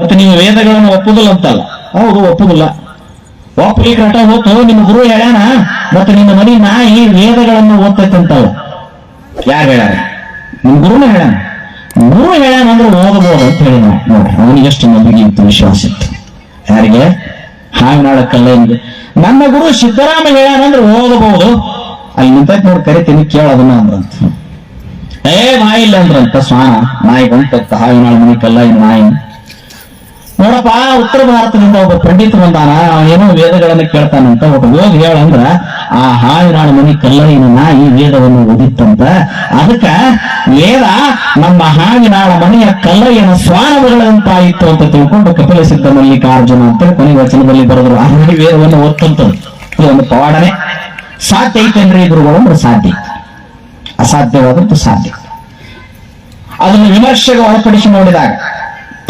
ಮತ್ತೆ ನೀವು ವೇದಗಳನ್ನು ಒಪ್ಪುದಿಲ್ಲ ಅಂತಲ್ಲ? ಹೌದು, ಒಪ್ಪುದಿಲ್ಲ. ಒಪ್ಪಲಿಕ್ಕೆ ಕಟ ಹೋತು, ನಿಮ್ಮ ಗುರು ಹೇಳೋಣ ಮತ್ತೆ ನಿನ್ನ ಮನಿ ನಾಯಿ ವೇದಗಳನ್ನು ಓದ್ತೈತಂತಲ್ಲ. ಯಾರು ಹೇಳ್ಯಾರ? ನಿಮ್ ಗುರುನ ಹೇಳೋಣ ಗುರು ಹೇಳೋಣ ಅಂದ್ರೆ ಓದಬಹುದು ಅಂತ ಹೇಳಿ ನಾವು ನೋಡ್ರಿ. ಎಷ್ಟು ನಂಬಿಕೆ ಇತ್ತು, ವಿಶ್ವಾಸ ಇತ್ತು. ಯಾರಿಗೆ? ಕಲ್ಲ ಎಂದು. ನನ್ನ ಗುರು ಸಿದ್ದರಾಮ ಹೇಳ್ಯಾನ ಅಂದ್ರೆ ಓದಬಹುದು. ಅಲ್ಲಿ ನಿಂತೈತ್ ನೋಡಿ, ಕರಿತೀನಿ ಕೇಳೋದನ್ನ ಅಂದ್ರಂತ. ಏ ನಾಯಿ ಇಲ್ಲ ಅಂದ್ರಂತ ಸ್ವಾನ. ನಾಯಿ ಬಂತ ಹಾವಿನಾಳ ಮನಿ ಕಲ್ಲ ನಾಯಿ ನೋಡಪ್ಪ, ಉತ್ತರ ಭಾರತದಿಂದ ಒಬ್ಬ ಪಂಡಿತ ಬಂದಾನ ಏನೋ ವೇದಗಳನ್ನ ಕೇಳ್ತಾನಂತ ಒಬ್ಬ ಹೋಗಿ ಹೇಳಂದ್ರ ಆ ಹಾವಿನಾಳ ಮನಿ ಕಲ್ಲರಿನ ನಾಯಿ ವೇದವನ್ನು ಓದಿತ್ತಂತ. ಅದಕ್ಕ ವೇದ ನಮ್ಮ ಹಾವಿನಾಳ ಮನೆಯ ಕಲ್ಲಯ್ಯನ ಸ್ವಾನಗಳಂತಾಯಿತು ಅಂತ ತಿಳ್ಕೊಂಡು ಕಪಿಲ ಸಿದ್ಧ ಮಲ್ಲಿಕಾರ್ಜುನ ಅಂತ ಕೊನೆ ವಚನದಲ್ಲಿ ಬರೆದ್ರು. ಆ ನಾಯಿ ವೇದವನ್ನು ಓದ್ತಂತದ್ದು ಇದು ಒಂದು ಪವಾಡನೆ. ಸಾಧ್ಯ ಐತೇನ್ರಿ ಗುರುಗಳು ಅಂದ್ರೆ ಸಾಧ್ಯ ಅಸಾಧ್ಯವಾದದ್ದು ಸಾಧ್ಯ ಅದನ್ನು ವಿಮರ್ಶೆಗೆ ಒಳಪಡಿಸಿ ನೋಡಿದಾಗ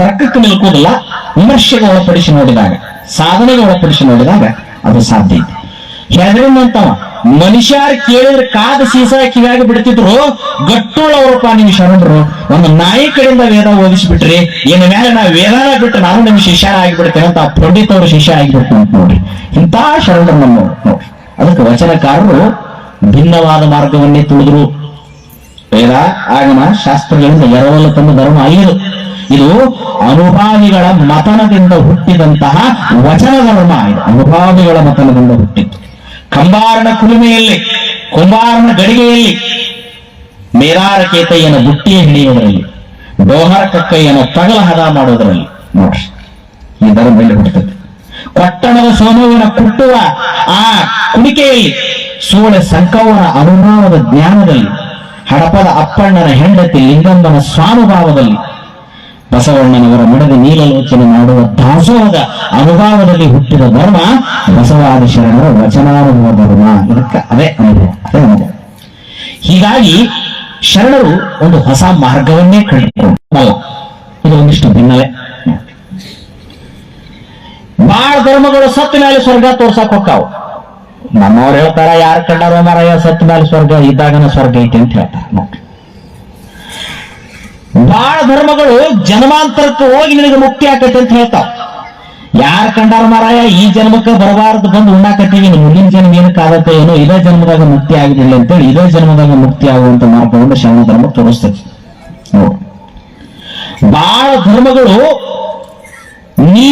ತರ್ಕಕ್ಕೆ ನಿಲ್ಕೋದಿಲ್ಲ ವಿಮರ್ಶೆಗೆ ಒಳಪಡಿಸಿ ನೋಡಿದಾಗ, ಸಾಧನೆಗೆ ಒಳಪಡಿಸಿ ನೋಡಿದಾಗ ಅದು ಸಾಧ್ಯ ಇದೆ. ಹೆದರಿಂದಂತವ ಮನುಷ್ಯರು ಕೇಳಿದ್ರೆ ಕಾದ ಸೀಸ ಕಿವಿಯಾಗಿ ಬಿಡ್ತಿದ್ರು ಗಟ್ಟುಳ್ಳವರಪ್ಪ ನೀವು ಶರಣರು. ಒಂದು ನಾಯಿ ಕಡೆಯಿಂದ ವೇದ ಓದಿಸ್ಬಿಟ್ರಿ, ಇನ್ನು ಮೇಲೆ ನಾವು ವೇದ ಬಿಟ್ಟು ನಾನು ನಿಮ್ ಶಿಷ್ಯ ಆಗಿಬಿಡ್ತೇನೆ ಅಂತ ಪಂಡಿತವರು ಶಿಷ್ಯ ಆಗಿಬಿಡ್ತು ಅಂತ ನೋಡ್ರಿ ಇಂಥ ಶರಣರು ನಮ್ಮ ನೋಡ್ರಿ ಅದಕ್ಕೆ ವಚನಕಾರರು ಭಿನ್ನವಾದ ಮಾರ್ಗವನ್ನೇ ತುಳಿದ್ರು. ವೇದ, ಆಗಮ, ಶಾಸ್ತ್ರಗಳಿಂದ ಎರವಲು ತನ್ನ ಧರ್ಮ ಅಲ್ಲಿದು ಇದು ಅನುಭಾವಿಗಳ ಮತನದಿಂದ ಹುಟ್ಟಿದಂತಹ ವಚನ ಧರ್ಮ ಇದು. ಅನುಭಾವಿಗಳ ಮತನದಿಂದ ಹುಟ್ಟಿತ್ತು ಕಂಬಾರನ ಕುಲುಮೆಯಲ್ಲಿ, ಕುಂಬಾರನ ಗಡಿಗೆಯಲ್ಲಿ ಮೇರಾರ ಕೇತಯ್ಯನ ಬುಟ್ಟಿಯ ಹಿಡಿಯುವುದರಲ್ಲಿ, ಡೋಹರ ಕಕ್ಕಯ್ಯನ ತಗಲ ಹದ ಮಾಡುವುದರಲ್ಲಿ ನೋಡ್ರಿ. ಈ ಧರ್ಮದಲ್ಲಿ ಹುಟ್ಟುತ್ತೆ ಹುಟ್ಟುತ್ತದೆ ಪಟ್ಟಣದ ಸೋಮುವಿನ ಕುಟ್ಟುವ ಆ ಕುಣಿಕೆಯಲ್ಲಿ ಸೋಳೆ ಸಂಕವನ ಅನುಭವದ ಜ್ಞಾನದಲ್ಲಿ ಹಡಪದ ಅಪ್ಪಣ್ಣನ ಹೆಂಡತಿ ಲಿಂಗಮ್ಮನ ಸ್ವಾನುಭಾವದಲ್ಲಿ ಬಸವಣ್ಣನವರ ಮಡದ ನೀಲಲೋಚನೆ ಮಾಡುವ ದಾಸೋಹದ ಅನುಭವದಲ್ಲಿ ಹುಟ್ಟಿದ ಧರ್ಮ ಬಸವಾದಿ ಶರಣರ ವಚನಾನುಭವ ಧರ್ಮ. ಇದಕ್ಕೆ ಅದೇ ಅನುಭವ ಹೀಗಾಗಿ ಶರಣರು ಒಂದು ಹೊಸ ಮಾರ್ಗವನ್ನೇ ಕಂಡುಕೊಂಡಲ್ಲ ಇದು ಒಂದಿಷ್ಟು ಭಿನ್ನವೇ. ಬಾಳ ಧರ್ಮಗಳು ಸತ್ತ ಮೇಲೆ ಸ್ವರ್ಗ ತೋರ್ಸಕ್ ಹೋಗ್ತಾವ. ನಮ್ಮವ್ರು ಹೇಳ್ತಾರ, ಯಾರು ಕಂಡಾರೋ ಮಾರಾಯ, ಸತ್ತ ಮೇಲೆ ಸ್ವರ್ಗ, ಇದ್ದಾಗನ ಸ್ವರ್ಗ ಐತಿ ಅಂತ ಹೇಳ್ತಾರೆ. ಬಾಳ ಧರ್ಮಗಳು ಜನ್ಮಾಂತರಕ್ಕೆ ಹೋಗಿ ನಿನಗೆ ಮುಕ್ತಿ ಆಕೈತೆ ಅಂತ ಹೇಳ್ತಾವ ಯಾರ ಕಂಡಾರ ಮಾರಾಯ, ಈ ಜನ್ಮಕ್ಕೆ ಬರಬಾರದು ಬಂದು ಉಣ್ಣಾಕತ್ತೀವಿ ಮುಂದಿನ ಜನ್ಮ ಏನಕ್ಕೆ ಆಗತ್ತೆ ಏನೋ ಇದೇ ಜನ್ಮದಾಗ ಮುಕ್ತಿ ಆಗಿರಲಿಲ್ಲ ಅಂತೇಳಿ ಇದೇ ಜನ್ಮದಾಗ ಮುಕ್ತಿ ಆಗುವಂತ ಮಾರ್ಗವನ್ನು ಶರಣ ಧರ್ಮ ತೋರಿಸ್ತದೆ. ಬಾಳ ಧರ್ಮಗಳು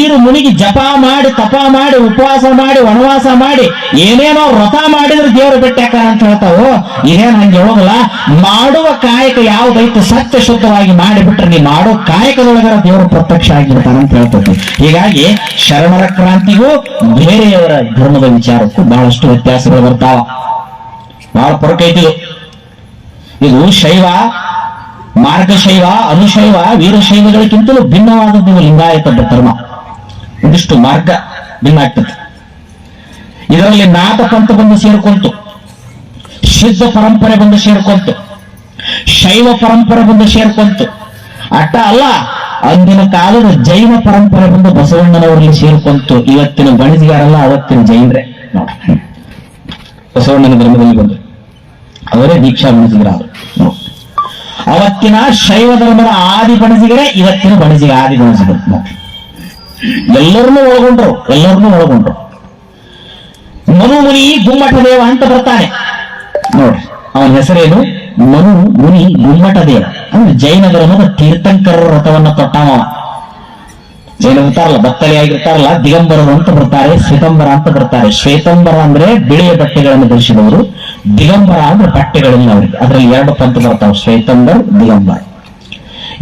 ನೀರು ಮುನಿಗಿ ಜಪ ಮಾಡಿ, ತಪ ಮಾಡಿ, ಉಪವಾಸ ಮಾಡಿ, ವನವಾಸ ಮಾಡಿ, ಏನೇನೋ ವ್ರತ ಮಾಡಿದ್ರೆ ದೇವರು ಬಿಟ್ಟಕ ಅಂತ ಹೇಳ್ತಾವು? ಇದೇನ್ ಹಂಗೆ ಹೋಗಲ್ಲ. ಮಾಡುವ ಕಾಯಕ ಯಾವ್ದೈತೆ ಸತ್ಯ ಶುದ್ಧವಾಗಿ ಮಾಡಿಬಿಟ್ರೆ ನೀ ಮಾಡೋ ಕಾಯಕದೊಳಗರ ದೇವರು ಪ್ರತ್ಯಕ್ಷ ಆಗಿರ್ತಾರೆ ಅಂತ ಹೇಳ್ತದೆ ಹೀಗಾಗಿ ಶರಣರ ಕ್ರಾಂತಿಗೂ ಬೇರೆಯವರ ಧರ್ಮದ ವಿಚಾರಕ್ಕೂ ಬಹಳಷ್ಟು ವ್ಯತ್ಯಾಸಗಳು ಬರ್ತಾವ. ಬಹಳ ಪೊರಕೈತಿ ಇದು ಶೈವ, ಮಾರ್ಗಶೈವ, ಅನುಶೈವ, ವೀರಶೈವಗಳಿಗಿಂತಲೂ ಭಿನ್ನವಾದದ್ದು ಲಿಂಗಾಯತ ಧರ್ಮ. ಇದಿಷ್ಟು ಮಾರ್ಗ ಭಿನ್ನ ಆಗ್ತದೆ ಇದರಲ್ಲಿ ನಾಥ ಪಂಥ ಬಂದು ಸೇರಿಕೊಳ್ತು ಸಿದ್ಧ ಪರಂಪರೆ ಬಂದು ಸೇರಿಕೊಳ್ತು ಶೈವ ಪರಂಪರೆ ಬಂದು ಸೇರಿಕೊಳ್ತು ಅಟ್ಟ ಅಲ್ಲ, ಅಂದಿನ ಕಾಲದ ಜೈನ ಪರಂಪರೆ ಬಂದು ಬಸವಣ್ಣನವರಲ್ಲಿ ಸೇರಿಕೊಂತು. ಇವತ್ತಿನ ಬಣಿಜಿಗಾರಲ್ಲ ಅವತ್ತಿನ ಜೈನರೇ. ಬಸವಣ್ಣನ ಧರ್ಮದಲ್ಲಿ ಬಂದು. ಅವರೇ ದೀಕ್ಷಾ ಬಣಿಸಿದ್ರ ಅವರು ಅವತ್ತಿನ ಶೈವ ಧರ್ಮದ ಆದಿ ಬಣಜಿಗರೇ ಇವತ್ತಿನ ಬಣಿಸಿಗೆ ಆದಿ ಬಣಿಸಿದ್ರು. ನೋಡಿ. ಎಲ್ಲರನ್ನೂ ಒಳಗೊಂಡ್ರು ಎಲ್ಲರನ್ನೂ ಒಳಗೊಂಡ್ರು. ಮನು ಮುನಿ ಗುಮ್ಮಟ ದೇವ ಅಂತ ಬರ್ತಾನೆ. ನೋಡ್ರಿ, ಅವನ ಹೆಸರೇನು? ಮನು ಮುನಿ ಗುಮ್ಮಟ ದೇವ. ಅಂದ್ರೆ ಜೈನ ಧರ್ಮದ ತೀರ್ಥಂಕರರ ರಥವನ್ನು ತೊಟ್ಟಾವ ಜೈನ ಬರ್ತಾರಲ್ಲ ಬತ್ತಳಿ ಆಗಿರ್ತಾರಲ್ಲ, ದಿಗಂಬರರು ಅಂತ ಬರ್ತಾರೆ, ಶ್ವೇತಂಬರ ಅಂತ ಬರ್ತಾರೆ. ಶ್ವೇತಂಬರ ಅಂದ್ರೆ ಬಿಳಿಯ ಬಟ್ಟೆಗಳನ್ನು ಧರಿಸಿದವರು, ದಿಗಂಬರ ಅಂದ್ರೆ ಬಟ್ಟೆಗಳನ್ನು ಅವರಿಗೆ. ಅದರಲ್ಲಿ ಎರಡು ಪಂಥ ಬರ್ತಾವೆ, ಶ್ವೇತಂಬರ್, ದಿಗಂಬರ್.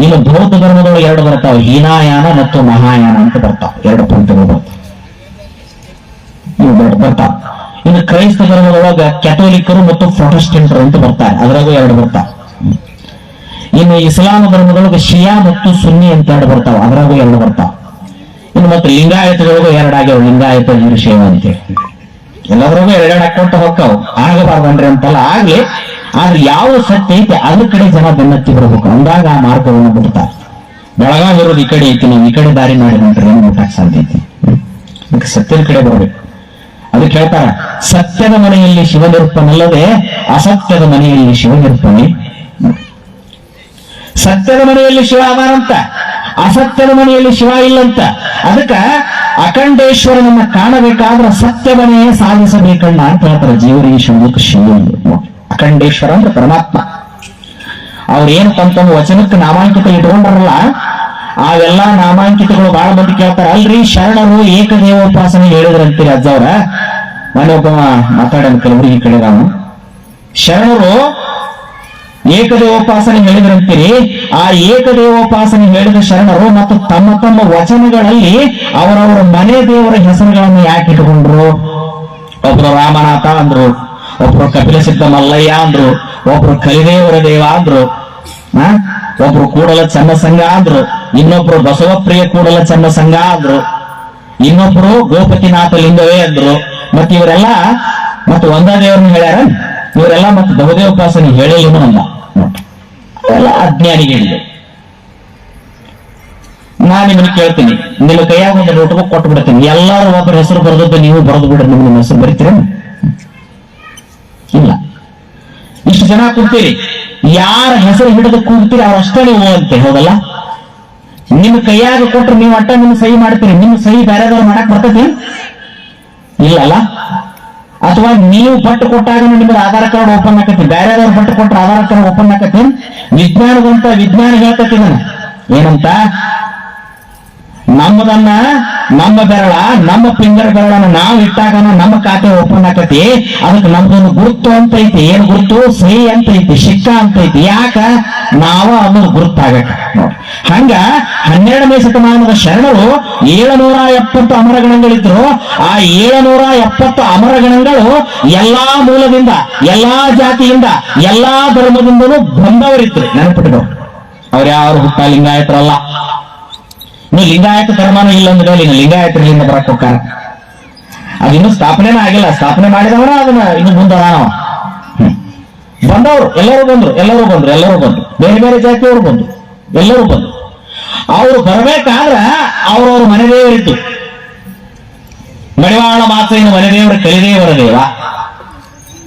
ಇನ್ನು ಬೌದ್ಧ ಧರ್ಮದೊಳಗೆ ಎರಡು ಬರ್ತಾವೆ ಹೀನಾಯಾನ ಮತ್ತು ಮಹಾಯಾನ ಅಂತ ಬರ್ತಾವ. ಎರಡು ಪಂಥಗಳು ಬರ್ತಾವ. ಬರ್ತಾವ. ಇನ್ನು ಕ್ರೈಸ್ತ ಧರ್ಮದೊಳಗ ಕ್ಯಾಥೋಲಿಕರು ಮತ್ತು ಪ್ರೊಟೆಸ್ಟೆಂಟರು ಅಂತ ಬರ್ತಾರೆ. ಅದರಾಗೂ ಎರಡು ಬರ್ತಾವ. ಇನ್ನು ಇಸ್ಲಾಂ ಧರ್ಮದೊಳಗೆ ಶಿಯಾ ಮತ್ತು ಸುನ್ನಿ ಅಂತ ಎರಡು ಬರ್ತಾವ. ಅದರಾಗೂ ಎರಡು ಬರ್ತಾವ. ಇನ್ನು ಮತ್ತೆ ಲಿಂಗಾಯತದೊಳಗೂ ಎರಡಾಗ್ಯಾವ. ಲಿಂಗಾಯತ ಶಿವ ಅಂತೇಳಿ ಎಲ್ಲದರೊಳಗೂ ಎರಡೆರಡು ಹಾಕೊಂತ ಹೋಗ್ತಾವ ಆಗಬಾರ್ದನ್ರಿ ಅಂತಲ್ಲ. ಆಗ್ಲಿ ಆದ್ರೆ ಯಾವ ಸತ್ಯ ಐತೆ, ಅದ್ರ ಕಡೆ ಜನ ಬೆನ್ನತ್ತಿ ಬರ್ಬೇಕು. ಅಂದಾಗ ಆ ಮಾರ್ಗವನ್ನು ಬಿಡ್ತಾರೆ. ಬೆಳಗಾವಿ ಇರೋದು ಈ ಕಡೆ ಐತಿ, ನಾವು ಈ ಕಡೆ ದಾರಿ ಮಾಡಿ ಹೊಂಟ್ರೆ ಏನು ಊಟಕ್ಕೆ ಸಾಧ್ಯ ಐತಿ? ಅದಕ್ಕೆ ಸತ್ಯದ ಕಡೆ ಬರ್ಬೇಕು. ಅದಕ್ಕೆ ಹೇಳ್ತಾರ, ಸತ್ಯದ ಮನೆಯಲ್ಲಿ ಶಿವನಿರ್ಪನಲ್ಲದೆ ಅಸತ್ಯದ ಮನೆಯಲ್ಲಿ ಶಿವನಿರ್ಪನೆ ಸತ್ಯದ ಮನೆಯಲ್ಲಿ ಶಿವ ಅದಾರಂತ, ಅಸತ್ಯದ ಮನೆಯಲ್ಲಿ ಶಿವ ಇಲ್ಲಂತ. ಅದಕ್ಕ ಅಖಂಡೇಶ್ವರನನ್ನ ಕಾಣಬೇಕಾದ್ರ ಸತ್ಯ ಮನೆಯೇ ಸಾಧಿಸಬೇಕಣ್ಣ ಅಂತ ಹೇಳ್ತಾರೆ ಜೀವರಿಗೆ ಶಿವಕ್ಕೆ ಶಿವ ಅಖಂಡೇಶ್ವರ ಅಂದ್ರೆ ಪರಮಾತ್ಮ. ಅವ್ರೇನು ತಮ್ಮ ತಮ್ಮ ವಚನಕ್ಕೆ ನಾಮಾಂಕಿತ ಇಟ್ಕೊಂಡ್ರಲ್ಲ, ಅವೆಲ್ಲ ನಾಮಾಂಕಿತಗಳು ಬಹಳ ಮಂದಿ ಕೇಳ್ತಾರ. ಅಲ್ರಿ ಶರಣರು ಏಕದೇವೋಪಾಸನೆ ಹೇಳಿದ್ರಂತೀರಿ ಅಜ್ಜವ್ರ ಮನೆ ಒಬ್ಬ ಮಾತಾಡೋಣ ಕಲಬುರಗಿ ಕಡೆ ನಾವು ಶರಣರು ಏಕದೇವೋಪಾಸನೆ ಹೇಳಿದ್ರಂತೀರಿ ಆ ಏಕದೇವೋಪಾಸನೆ ಹೇಳಿದ ಶರಣರು ಮತ್ತು ತಮ್ಮ ತಮ್ಮ ವಚನಗಳಲ್ಲಿ ಅವರವರ ಮನೆ ದೇವರ ಹೆಸರುಗಳನ್ನು ಯಾಕೆ ಇಟ್ಕೊಂಡ್ರು? ಒಬ್ರು ರಾಮನಾಥ ಅಂದ್ರು. ಒಬ್ರು ಕಪಿಲ ಸಿದ್ಧ ಮಲ್ಲಯ್ಯ ಅಂದ್ರು, ಒಬ್ರು ಕಲಿದೇವರ ದೇವ ಅಂದ್ರು? ಒಬ್ರು ಕೂಡಲ ಚನ್ನ ಸಂಘ ಅಂದ್ರು, ಇನ್ನೊಬ್ರು ಬಸವಪ್ರಿಯ ಕೂಡಲ ಚನ್ನ ಸಂಘ ಅಂದ್ರು, ಇನ್ನೊಬ್ರು ಗೋಪತಿನಾಥ ಲಿಂಗವೇ ಅಂದ್ರು. ಮತ್ ಇವರೆಲ್ಲ, ಮತ್ತೆ ಒಂದ ದೇವರನ್ನ ಹೇಳ್ಯಾರ? ಇವರೆಲ್ಲ ಮತ್ತೆ ಬಹುದೇವೋಪಾಸನೆ ಹೇಳಿಲ್ಲ ಅಲ್ಲ ಎಲ್ಲ ಹೇಳಿದೆ. ನಾ ನಿಮ್ಮನ್ನ ಕೇಳ್ತೀನಿ. ನಿಮ್ಮ ಕೈಯಾಗ ಒಂದು ನೋಟ್ಬುಕ್ ಕೊಟ್ಟು ಬಿಡ್ತೀನಿ ಎಲ್ಲಾರು ಒಬ್ಬರ ಹೆಸರು ಬರೆದದ್ದು ನೀವು ಬರೆದು ಬಿಡ್ರಿ. ನಿಮ್ಮ ಹೆಸರು ಬರೀತೀರ ಇಲ್ಲ ಇಷ್ಟು ಜನ ಕೂರ್ತೀರಿ ಯಾರ ಹೆಸರು ಹಿಡಿದು ಕೂರ್ತೀರಿ ಅವ್ರಷ್ಟೇ ನೀವು ಅಂತ ಹೌದಲ್ಲ? ನಿಮ್ ಕೈಯಾಗ ಕೊಟ್ರೆ ನೀವು ಅಟ್ಟ ನಿಮ್ ಸಹಿ ಮಾಡ್ತೀರಿ ನಿಮ್ ಸಹಿ ಬೇರೆದವ್ರು ಮಾಡಕ್ ಬರ್ತೈತಿ? ಇಲ್ಲಲ್ಲ ಅಥವಾ ನೀವು ಪಟ್ಟು ಕೊಟ್ಟಾಗ ನಿಮ್ಗೆ ಆಧಾರ್ ಕಾರ್ಡ್ ಓಪನ್ ಆಕತಿ ಬೇರೆದವ್ರು ಪಟ್ಟು ಕೊಟ್ರೆ ಆಧಾರ್ ಕಾರ್ಡ್ ಓಪನ್ ಆಕತಿ ವಿಜ್ಞಾನದಂತ ವಿಜ್ಞಾನ ಹೇಳ್ತತಿ ಏನಂತ? ನಮ್ಮದನ್ನ ನಮ್ಮ ಬೆರಳ, ನಮ್ಮ ಫಿಂಗರ್ ಬೆರಳನ್ನ ನಾವು ಇಟ್ಟಾಗ ನಮ್ಮ ಖಾತೆ ಓಪನ್ ಆಕತಿ ಅದಕ್ಕೆ ನಮ್ದೊಂದು ಗುರುತು ಅಂತ ಐತಿ. ಏನ್ ಗುರುತು? ಸಹಿ ಅಂತ ಐತಿ ಶಿಕ್ಕ ಅಂತ ಐತಿ. ಯಾಕ? ನಾವ ಅದನ್ನ ಗುರುತಾಗಕ. ಹಂಗ ಹನ್ನೆರಡನೇ ಶತಮಾನದ ಶರಣರು ಏಳುನೂರ ಎಪ್ಪತ್ತು ಅಮರಗಣಗಳಿದ್ರು. ಆ ಏಳುನೂರ ಎಪ್ಪತ್ತು ಅಮರಗಣಗಳು ಎಲ್ಲಾ ಮೂಲದಿಂದ, ಎಲ್ಲಾ ಜಾತಿಯಿಂದ, ಎಲ್ಲಾ ಧರ್ಮದಿಂದಲೂ ಬಂದವರಿದ್ರು. ನೆನಪಿಟ್ಟು ಅವ್ರು ಯಾರು ಹುಟ್ಟ ಲಿಂಗಾಯತರಲ್ಲ. ನೀವು ಲಿಂಗಾಯತ ಧರ್ಮನೂ ಇಲ್ಲ ಅಂದ್ರೆ ಇನ್ನು ಲಿಂಗಾಯತರಿಂದ ಬರಕ್ ಹೋಗ್ತಾರ. ಅದಿನ್ನೂ ಸ್ಥಾಪನೆನೇ ಆಗಿಲ್ಲ. ಸ್ಥಾಪನೆ ಮಾಡಿದವರ ಅದನ್ನ ಇನ್ನು ಮುಂದೆ ನಾವು ಬಂದವರು, ಎಲ್ಲರೂ ಬಂದ್ರು ಎಲ್ಲರೂ ಬಂದ್ರು ಎಲ್ಲರೂ ಬಂದ್ರು. ಬೇರೆ ಬೇರೆ ಜಾತಿಯವರು ಬಂದ್ರು, ಎಲ್ಲರೂ ಬಂದ್ರು. ಅವರು ಬರಬೇಕಾದ್ರ ಅವ್ರವ್ರ ಮನೆ ದೇವರಿತ್ತು. ಮಡಿವಾಳ ಮಾತೆಯನ್ನು ಮನೆ ದೇವರ ಕಲಿದೇವರ ದೇವ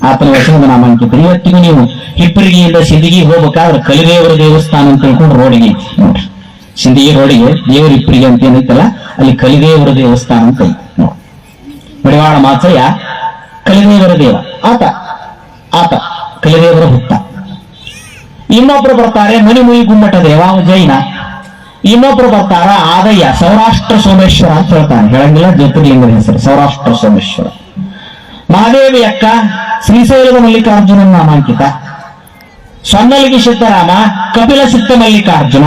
ಆತನ ವಚನದ ನಾಮಾಂಕಿತ ಇವತ್ತಿಗೂ ನೀವು ಹಿಪ್ಪರಿಗೆಯಿಂದ ಸಿಂದಗಿ ಹೋಗ್ಬೇಕಾದ್ರೆ ಕಲಿದೇವರ ದೇವಸ್ಥಾನ ಅಂತ ತಿಳ್ಕೊಂಡು ರೋಡಿಗೆ ನೋಡ್ರಿ ಸಿಂದಗಿ ರೋಡಿಗೆ ದೇವರ ಇಪ್ಪರಿಗೆ ಅಂತ ಏನೈತಲ್ಲ, ಅಲ್ಲಿ ಕಲಿದೇವರ ದೇವಸ್ಥಾನ ಅಂತ ಐತಿ. ನೋಡಿ. ಮಡಿವಾಳ ಮಾಚಯ್ಯ ಕಲಿದೇವರ ದೇವ. ಆತ ಆತ, ಕಲಿದೇವರ ಹುತ್ತ ಇನ್ನೊಬ್ರು ಬರ್ತಾರೆ ಮಣಿಮುಯಿ ಗುಮ್ಮಟ ದೇವ ಜೈನ ಇನ್ನೊಬ್ರು ಬರ್ತಾರ ಆದಯ್ಯ ಸೌರಾಷ್ಟ್ರ ಸೋಮೇಶ್ವರ ಅಂತ ಹೇಳ್ತಾನೆ ಹೇಳಂಗಿಲ್ಲ ಜ್ಯೋತಿರ್ಲಿಂಗದ ಹೆಸರು, ಸೌರಾಷ್ಟ್ರ ಸೋಮೇಶ್ವರ. ಮಹಾದೇವಿ ಅಕ್ಕ, ಶ್ರೀಶೈಲದ ಮಲ್ಲಿಕಾರ್ಜುನನ ನಾಮಾಂಕಿತ. ಸೊನ್ನಲಿಗೆ ಸಿದ್ದರಾಮ ಕಪಿಲ ಸಿದ್ಧ ಮಲ್ಲಿಕಾರ್ಜುನ.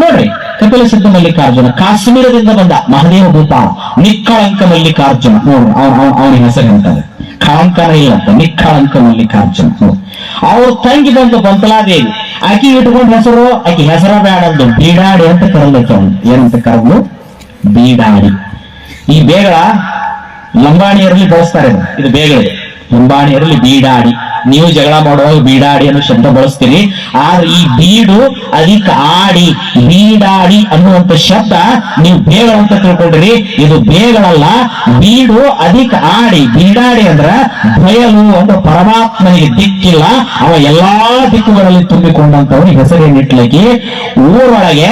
ನೋಡ್ರಿ, ಕಪಿಲ ಮಲ್ಲಿಕಾರ್ಜುನ, ಕಾಶ್ಮೀರದಿಂದ ಬಂದ ಮಹದೇವ ಭೂಪ ನಿಕ್ಕಳಂಕ ಮಲ್ಲಿಕಾರ್ಜುನ, ನೋಡ್ರಿ ಅವನ ಹೆಸರು ಅಂತಾರೆ ಕಳಂಕನ ಇಲ್ಲ ಅಂತ, ನಿಕ್ಕಳಂಕ ಮಲ್ಲಿಕಾರ್ಜುನ. ಅವ್ರ ತಂಗಿ ಬಂದು ಬಂತಲಾದೇವಿ, ಆಕಿ ಇಟ್ಕೊಂಡ ಹೆಸರು, ಆಕಿ ಹೆಸರ ಬೇಡ ಅಂದು, ಬೀಡಾಡಿ ಅಂತ ಕರೆದಕ್ಕೆ ಅವನು ಏನಂತ ಕರೆದು ಬೀಡಾಡಿ. ಈ ಬೇಗಳ ಲಂಬಾಣಿಯರಲ್ಲಿ ಬಳಸ್ತಾರೆ ಇದು. ಬೇಗಳೆ ಲಂಬಾಣಿಯರಲ್ಲಿ ಬೀಡಾಡಿ. ನೀವು ಜಗಳ ಮಾಡುವಾಗ ಬೀಡಾಡಿ ಅನ್ನೋ ಶಬ್ದ ಬಳಸ್ತೀರಿ ಆದ್ರೆ ಈ ಬೀಡು ಅದಕ್ಕೆ ಆಡಿ, ಬೀಡಾಡಿ ಅನ್ನುವಂತ ಶಬ್ದ ನೀವು ಬೇಗಳ ಅಂತ ತಿಳ್ಕೊಂಡ್ರಿ. ಇದು ಬೇಗಳಲ್ಲ ಬೀಡು ಅಧಿಕ ಆಡಿ, ಬೀಡಾಡಿ ಅಂದ್ರ ಬಯಲು ಅಂದ್ರೆ ಪರಮಾತ್ಮನಿಗೆ ದಿಕ್ಕಿಲ್ಲ. ಅವ ಎಲ್ಲಾ ದಿಕ್ಕುಗಳಲ್ಲಿ ತುಂಬಿಕೊಂಡಂತವನು ಹೆಸರೇನಿಟ್ಲಿಕ್ಕೆ ಊರೊಳಗೆ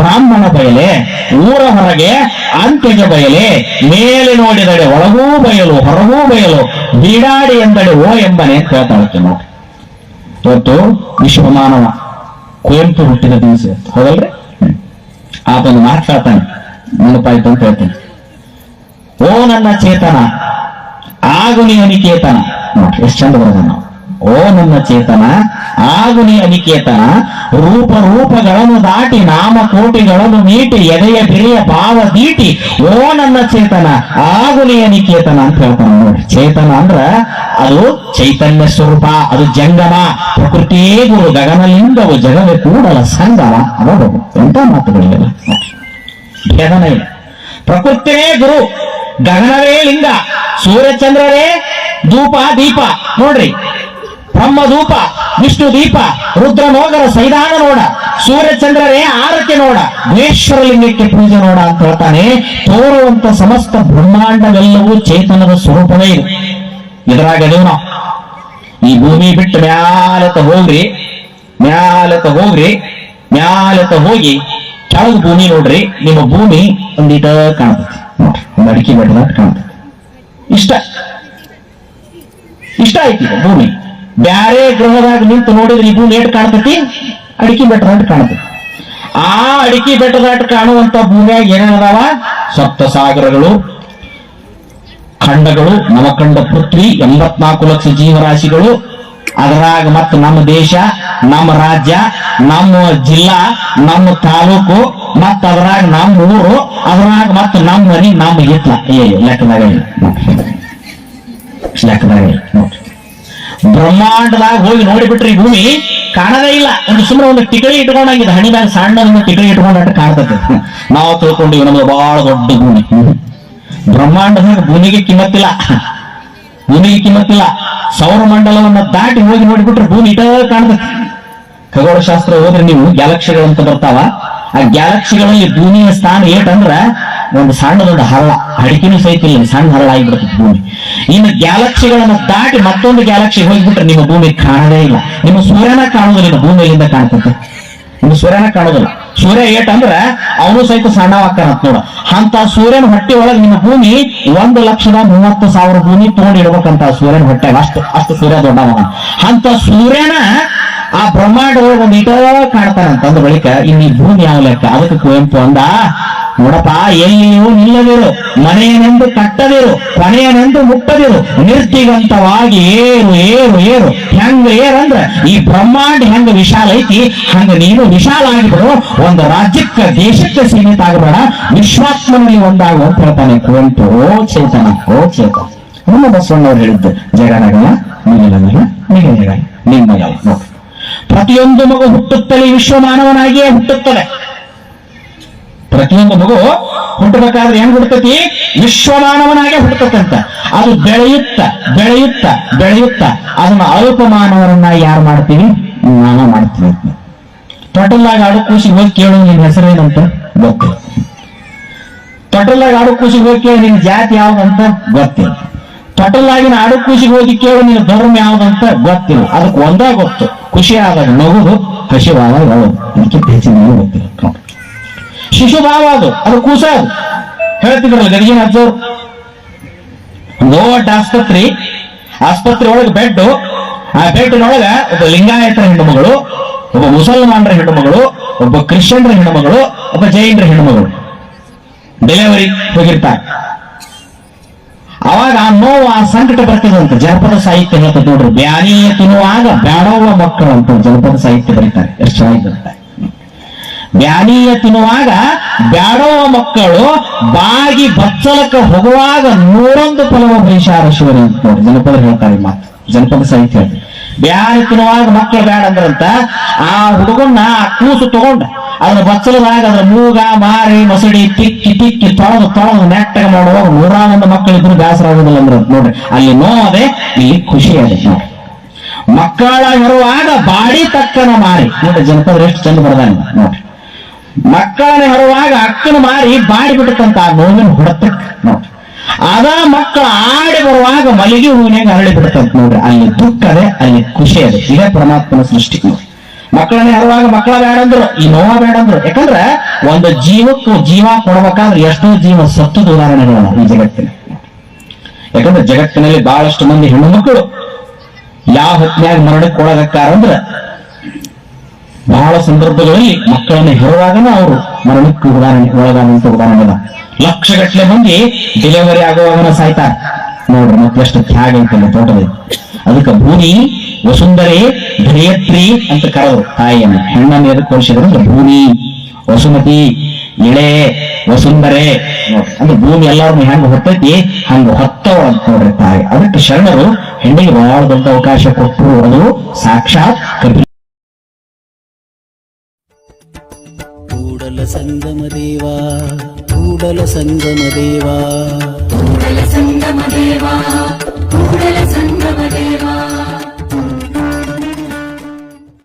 ಬ್ರಾಹ್ಮಣ ಬಯಲೆ, ಊರ ಹೊರಗೆ ಅಂತ್ಯಜ ಬಯಲೆ, ಮೇಲೆ ನೋಡಿದರೆ ಒಳಗೂ ಬಯಲು, ಹೊರಗೂ ಬಯಲು ಬೀಡಾಡಿ ಎಂದಳೆ ಓ ಎಂಬನೆ ಅಂತ ಹೇಳ್ತಾ ಇರ್ತೀವಿ ನೋಡಿ ಇವತ್ತು ವಿಶ್ವಮಾನವ ಕುವೆಂಪು ಹುಟ್ಟಿದ ದಿವಸ. ಹೌದಲ್ರಿ. ಆತನು ಮಾತಾಡ್ತಾನೆ ನೆನಪಾಯ್ತು ಅಂತ ಹೇಳ್ತೀನಿ. ಓ ನನ್ನ ಚೇತನ, ಆಗು ನೀ ನೋಡಿ ಎಷ್ಟು ಚಂದ ಬರೋದ ನಾವು ಓ ನನ್ನ ಚೇತನ ಆಗು ನೀ ಅನಿಕೇತನ, ರೂಪ ರೂಪಗಳನ್ನು ದಾಟಿ, ನಾಮ ಕೋಟಿಗಳನ್ನು ಮೀಟಿ, ಎದೆಯ ಬಿರಿಯ ಭಾವ ದೀಟಿ, ಓ ನನ್ನ ಚೇತನ ಆಗು ನೀ ಅನಿಕೇತನ ಅಂತ ಹೇಳ್ತಾನೆ ನೋಡಿ. ಚೇತನ ಅಂದ್ರ ಅದು ಚೈತನ್ಯ ಸ್ವರೂಪ, ಅದು ಜಂಗಮ, ಪ್ರಕೃತಿ ಗುರು, ಗಗನಲಿಂಗವು, ಜಗವೇ ಕೂಡಲ ಸಂಗಮ. ಅದು ಎಂತ ಮಾತುಗಳಿಗೆಲ್ಲ ಭೇದನ ಇಲ್ಲ. ಪ್ರಕೃತಿಯೇ ಗುರು, ಗಗನವೇ ಲಿಂಗ ಸೂರ್ಯಚಂದ್ರರೇ ಧೂಪ, ದೀಪ. ನೋಡ್ರಿ ಬ್ರಹ್ಮ ಧೂಪ ವಿಷ್ಣು ದೀಪ, ರುದ್ರ ಮೋಗರ ಸೈದಾನ ನೋಡ ಸೂರ್ಯಚಂದ್ರರೇ ಆರತಿ ನೋಡ ಲಿಂಗಕ್ಕೆ ಪೂಜೆ ನೋಡ ಅಂತ ಹೇಳ್ತಾನೆ. ತೋರುವಂತ ಸಮಸ್ತ ಬ್ರಹ್ಮಾಂಡವೆಲ್ಲವೂ ಚೇತನದ ಸ್ವರೂಪವೇ ಇದೆ. ಇದ್ರಾಗ ಅದೇವ್ ನಾವು? ಈ ಭೂಮಿ ಬಿಟ್ಟು ಮ್ಯಾಲತ ಹೋಗ್ರಿ ಮ್ಯಾಲತ ಹೋಗ್ರಿ ಮ್ಯಾಲತ ಹೋಗಿ ಕೆಳಗ್ ಭೂಮಿ ನೋಡ್ರಿ, ನಿಮ್ಮ ಭೂಮಿ ಒಂದಿಟ ಕಾಣ್ತೈತಿ. ನೋಡ್ರಿ, ಒಂದು ಅಡಿಕೆ ಬೆಟ್ಟದ ಇಷ್ಟ. ಇಷ್ಟ ಐತಿ ಭೂಮಿ. ಬ್ಯಾರೆ ಗ್ರಹದಾಗ ನಿಂತು ನೋಡಿದ್ರೆ ಇದು ನೇಟ್ ಕಾಣ್ತತಿ, ಅಡಿಕೆ ಅಡಿಕೆ ಬೆಟ್ಟದಾಟ ಕಾಣ್ತತಿ. ಆ ಅಡಿಕೆ ಬೆಟ್ಟದಾಟ ಕಾಣುವಂತ ಭೂಮಿಯಾಗ ಏನೇನದಾವ ಸಪ್ತ ಸಾಗರಗಳು ಖಂಡಗಳು, ನವಖಂಡ ಪೃಥ್ವಿ, ಎಂಬತ್ನಾಲ್ಕು ಲಕ್ಷ ಜೀವರಾಶಿಗಳು, ಅದರಾಗ ಮತ್ತ ನಮ್ಮ ದೇಶ, ನಮ್ಮ ರಾಜ್ಯ, ನಮ್ಮ ಜಿಲ್ಲಾ, ನಮ್ಮ ತಾಲೂಕು, ಮತ್ತ ಅದ್ರಾಗ ನಮ್ಮ ಊರು, ಅದ್ರಾಗ ಮತ್ತ ನಮ್ಮ ಮನಿ ನಮ್ಮ ಹಿತ್ಲ. ಏ ಲೆಕ್ಕದಾಗ ಲೆಕ್ಕದಾಗ ನೋಡಿ ಬ್ರಹ್ಮಾಂಡದಾಗ ಹೋಗಿ ನೋಡಿಬಿಟ್ರಿ ಭೂಮಿ ಕಾಣದೇ ಇಲ್ಲ. ಒಂದು ಸುಮ್ಮನೆ ಒಂದು ಟಿಕಳಿ ಇಟ್ಕೊಂಡಾಗಿದೆ ಹಣಿದಾಗ ಸಣ್ಣ ಟಿಕಳಿ ಇಟ್ಕೊಂಡ ಕಾಣ್ತದೆ. ನಾವು ತಿಳ್ಕೊಂಡಿವಿ ನಮ್ದು ಬಹಳ ದೊಡ್ಡ ಭೂಮಿ. ಬ್ರಹ್ಮಾಂಡದಾಗ ಭೂಮಿಗೆ ಕಿಮ್ಮತ್ತಿಲ್ಲ. ಭೂಮಿಗೆ ಕಿಮ್ಮತ್ತಿಲ್ಲ. ಸೌರಮಂಡಲವನ್ನ ದಾಟಿ ಹೋಗಿ ನೋಡಿಬಿಟ್ರೆ ಭೂಮಿ ಇಟ ಕಾಣ್ತದೆ. ಖಗೋಳಶಾಸ್ತ್ರ ಹೋದ್ರೆ ನೀವು ಗ್ಯಾಲಕ್ಸಿಗಳಂತ ಬರ್ತಾವ. ಆ ಗ್ಯಾಲಕ್ಸಿಗಳಲ್ಲಿ ಭೂಮಿಯ ಸ್ಥಾನ ಏಟಂದ್ರ ಒಂದು ಸಣ್ಣದೊಂದು ಹರಳ. ಅಡಿಕೆನೂ ಸಹಿತ ಇಲ್ಲ. ಸಣ್ಣ ಹರಳ ಆಗಿಬಿಡ್ತದೆ ಭೂಮಿ. ಇನ್ನು ಗ್ಯಾಲಕ್ಸಿಗಳನ್ನು ದಾಟಿ ಮತ್ತೊಂದು ಗ್ಯಾಲಕ್ಸಿ ಹೋಗ್ಬಿಟ್ರೆ ನಿಮ್ಮ ಭೂಮಿ ಕಾಣದೇ ಇಲ್ಲ. ನಿಮ್ಮ ಸೂರ್ಯನ ಕಾಣುವುದಿಲ್ಲ ಭೂಮಿಯಿಂದ ಕಾಣ್ತದೆ. ನಿಮ್ಮ ಸೂರ್ಯನ ಕಾಣೋದಿಲ್ಲ. ಸೂರ್ಯ ಏಟಂದ್ರೆ ಅವನು ಸಹಿತ ಸಣ್ಣವಾಗ್ತಾನ ನೋಡ. ಅಂತ ಸೂರ್ಯನ ಹೊಟ್ಟೆ ಒಳಗೆ ನಿಮ್ಮ ಭೂಮಿ ಒಂದು ಲಕ್ಷದ ಮೂವತ್ತು ಸಾವಿರ ಭೂಮಿ ತಗೊಂಡು ಇಡ್ಬೇಕಂತ ಸೂರ್ಯನ ಹೊಟ್ಟೆ. ಅಷ್ಟು ಅಷ್ಟು ಸೂರ್ಯ ದೊಡ್ಡವನ. ಅಂತ ಸೂರ್ಯನ ಆ ಬ್ರಹ್ಮಾಂಡದೊಳಗೆ ಒಂದು ಇಟ ಕಾಣ್ತಾನಂತ ಅಂದ ಬಳಿಕ ಇನ್ನು ಭೂಮಿ ಯಾವ ಲೆಕ್ಕ? ಅದಕ್ಕೆ ಕುವೆಂಪು ಅಂದ ನೋಡಪ್ಪ ಎಲ್ಲಿಯೂ ನಿಲ್ಲದಿರು, ಮನೆಯನೆಂದು ಕಟ್ಟದಿರು, ಕೊನೆಯನೆಂದು ಮುಟ್ಟದಿರು ನಿರ್ತಿಗಂತವಾಗಿ ಏರು ಏರು ಏರು, ಹೆಂಗ ಏರಂದ್ರ ಈ ಬ್ರಹ್ಮಾಂಡ ಹೆಂಗ ವಿಶಾಲ ಐತಿ, ಹಂಗ ನೀನು ವಿಶಾಲ ಆಗಿಬಿಡು, ಒಂದು ರಾಜ್ಯಕ್ಕೆ, ದೇಶಕ್ಕೆ ಸೀಮಿತ ಆಗಬೇಡ ವಿಶ್ವಾತ್ಮನಲ್ಲಿ ಒಂದಾಗು ಅಂತ ಹೇಳ್ತಾನೆ ಕುವೆಂಪು. ಓ ಚೇತನ ಓ ಚೇತನ. ನಮ್ಮ ಬಸವಣ್ಣವ್ರು ಹೇಳಿದ್ದು ಜಗನಗಲ ನಿಗಲಗಲ್ಲ ನಿಗಲಗಲ್ಲ ನಿಮ್ಮ ಪ್ರತಿಯೊಂದು ಮಗು ಹುಟ್ಟುತ್ತಲೇ ವಿಶ್ವ ಮಾನವನಾಗಿಯೇ ಹುಟ್ಟುತ್ತದೆ. ಪ್ರತಿಯೊಂದು ಮಗು ಹುಟ್ಟಬೇಕಾದ್ರೆ ಹೆಂಗ್ ಹುಡ್ತತಿ? ವಿಶ್ವಮಾನವನಾಗೆ ಹುಡ್ತತಂತ. ಅದು ಬೆಳೆಯುತ್ತ ಬೆಳೆಯುತ್ತ ಬೆಳೆಯುತ್ತ. ಅದನ್ನ ಅಲ್ಪ ಮಾನವರನ್ನ ಯಾರು ಮಾಡ್ತೀವಿ? ನಾನು ಮಾಡ್ತೀವಿ. ತೊಟಲ್ಲಾಗ ಆಡು ಕೂಸಿಗೆ ಹೋಗಿ ಕೇಳು ನಿನ್ ಹೆಸರೇನಂತ. ಗೊತ್ತಿಲ್ಲ ತೊಟಲ್ಲಾಗ ಆಡು ಕೂಸಿಗೆ ಹೋಗಿ ಕೇಳಿ ನಿನ್ ಜಾತಿ ಯಾವ್ದಂತ. ಗೊತ್ತಿಲ್ಲ ತೊಟಲ್ಲಾಗಿನ ಆಡು ಕೂಸಿಗೆ ಹೋಗಿ ಕೇಳು ನಿನ್ನ ಧರ್ಮ ಯಾವ್ದಂತ. ಗೊತ್ತಿಲ್ಲ ಅದಕ್ಕೆ ಒಂದೇ ಗೊತ್ತು. ಖುಷಿ ಆದಾಗ ನಗುದು ಇದಕ್ಕಿಂತ ಹೆಚ್ಚಿನ ಏನೂ ಗೊತ್ತಿಲ್ಲ. ಶಿಶು ಭಾವ ಅದು ಅದು ಕೂಸ ಹೇಳ್ತಿದ್ರಲ್ಲ ಗಡಿಗೆ ಹಚ್ಚೋರು ದೊಡ್ಡ ಆಸ್ಪತ್ರೆ ಆಸ್ಪತ್ರೆ ಒಳಗೆ ಬೆಡ್ ಆ ಬೆಡ್ನೊಳಗ ಒಬ್ಬ ಲಿಂಗಾಯತರ ಹೆಣ್ಣು ಮಗಳು ಒಬ್ಬ ಮುಸಲ್ಮಾನರ ಹೆಣ್ಣು ಮಗಳು ಒಬ್ಬ ಕ್ರಿಶ್ಚಿಯನ್ರ ಹೆಣ್ಣು ಮಗಳು ಒಬ್ಬ ಜೈನರ ಹೆಣ್ಣು ಮಗಳು ಡೆಲಿವರಿ ಹೋಗಿರ್ತಾರೆ. ಅವಾಗ ಆ ನೋವು ಆ ಸಂಕಟ ಬರ್ತದಂತ ಜನಪದ ಸಾಹಿತ್ಯ ಹೇಳ್ತದೆ ನೋಡ್ರಿ. ಬ್ಯಾನಿ ತಿನ್ನುವಾಗ ಬ್ಯಾಡೋವ ಮಕ್ಕಳು ಅಂತ ಜನಪದ ಸಾಹಿತ್ಯ ಬರೀತಾರೆ. ಎಷ್ಟು ಚೆನ್ನಾಗಿ ಬರೀತಾರೆ ಬ್ಯಾನಿಯ ತಿನ್ನುವಾಗ ಬ್ಯಾಡೋ ಮಕ್ಕಳು ಬಾಗಿ ಬಚ್ಚಲಕ ಹೋಗುವಾಗ ನೂರೊಂದು ಫಲವ ಭೈಷಾರ ಶಿವರಿ ಅಂತ ಜನಪದ ಹೇಳ್ತಾರೆ ಮಾತು. ಜನಪದ ಸಾಹಿತ್ಯ ಬ್ಯಾನಿ ತಿನ್ನುವಾಗ ಮಕ್ಕಳು ಬ್ಯಾಡ ಅಂದ್ರಂತ ಆ ಹುಡುಗನ್ನ ಆ ಕೂಸು ತಗೊಂಡ ಅದನ್ನ ಬಚ್ಚಲದಾಗ ಅದ್ರ ಮೂಗ, ಮಾರಿ, ಮಸಡಿ ತಿಕ್ಕಿ ತಿಕ್ಕಿ ತೊಳೆದು ತೊಳೆದು ನೆಟ್ಟ ಮಾಡುವಾಗ ನೂರ ಒಂದು ಮಕ್ಕಳಿದ್ರು ಬೇಸರ ಆಗುದಿಲ್ಲ ಅಂದ್ರೆ ನೋಡ್ರಿ. ಅಲ್ಲಿ ನೋವದೆ ಇಲ್ಲಿ ಖುಷಿ ಆಗುತ್ತೆ ಮಕ್ಕಳ ಇರುವಾಗ ಬಾಡಿ ತಕ್ಕನ ಮಾರಿ. ನೋಡ್ರಿ, ಜನಪದ ಎಷ್ಟು ಚಂದ ಬರ್ದಾನೆ ನೋಡ್ರಿ. ಮಕ್ಕಳನ್ನ ಹೆರುವಾಗ ಅಕ್ಕನ ಮಾರಿ ಬಾಡಿಬಿಡುತ್ತಂತ ಬಿಟ್ಟಂತ ಆ ನೋವಿನ ಹೊಡೆತಕ್ಕ ನೋಡ್ರಿ ಅದ ಮಕ್ಕಳ ಆಡಿ ಬರುವಾಗ ಮಲಗಿ ಹೂವಿನಾಗ ಹರಳಿ ಬಿಡುತ್ತಂತ ನೋಡ್ರಿ. ಅಲ್ಲಿ ದುಃಖ ಅದೇ, ಅಲ್ಲಿ ಖುಷಿ ಅದೇ. ಇದೇ ಪರಮಾತ್ಮನ ಸೃಷ್ಟಿ ನೋಡಿ. ಮಕ್ಕಳನ್ನ ಹೆರುವಾಗ ಮಕ್ಕಳ ಬೇಡಂದ್ರು ಈ ನೋವ ಬೇಡಂದ್ರು ಯಾಕಂದ್ರೆ ಒಂದು ಜೀವಕ್ಕೂ ಜೀವ ಕೊಡ್ಬೇಕಾದ್ರೆ ಎಷ್ಟೋ ಜೀವ ಸತ್ತದ ಉದಾಹರಣೆಗಳು ಈ ಜಗತ್ತಿನ ಯಾಕಂದ್ರೆ ಜಗತ್ತಿನಲ್ಲಿ ಬಹಳಷ್ಟು ಮಂದಿ ಹೆಣ್ಣು ಮಕ್ಕಳು. ಯಾವ ಹೊತ್ತಿನಾಗ ಮರಣಕ್ಕೆ ಒಳಗಕ್ಕಾರಂದ್ರ ಬಹಳ ಸಂದರ್ಭಗಳಲ್ಲಿ ಮಕ್ಕಳನ್ನ ಹೆರುವಾಗನ ಅವರು ಮರಣಕ್ಕೆ ಉದಾಹರಣೆ ಒಳಗಾದಂತ ಉದಾಹರಣೆ ಲಕ್ಷ ಗಟ್ಟಲೆ ಮಂದಿ ಡೆಲಿವರಿ ಆಗುವಾಗನ ಸಾಯ್ತಾರ ನೋಡ್ರಿ ಎಷ್ಟು ತ್ಯಾಗ ಐತಲ್ಲ ತೋಟದಲ್ಲಿ. ಅದಕ್ಕೆ ಭೂಮಿ, ವಸುಂಧರೆ, ಧರಿಯತ್ರಿ ಅಂತ ಕರೆದ್ರು ತಾಯಿಯನ್ನು. ಹೆಣ್ಣನ್ನು ಎದಕ್ಕೆ ಹೋಲಿಸಿದ್ರು ಭೂಮಿ, ವಸುಮತಿ, ಎಳೆ, ವಸುಂಧರೆ, ನೋಡ್ರಿ. ಅಂದ್ರೆ ಭೂಮಿ ಎಲ್ಲಾರನ್ನು ಹೆಂಗ ಹೊತ್ತೈತಿ? ಹಂಗ ಹೊತ್ತವ ಅಂತ ನೋಡ್ರಿ ತಾಯಿ. ಅದಕ್ಕೆ ಶರಣರು ಹೆಣ್ಣಿಗೆ ಬಹಳ ದೊಡ್ಡ ಅವಕಾಶ ಕೊಟ್ಟರು ಅದು ಸಾಕ್ಷಾತ್ ಕಪಿ ಕೂಡಲ ಸಂಗಮ ದೇವಾ ಕೂಡಲ ಸಂಗಮ ದೇವಾ ಕೂಡಲ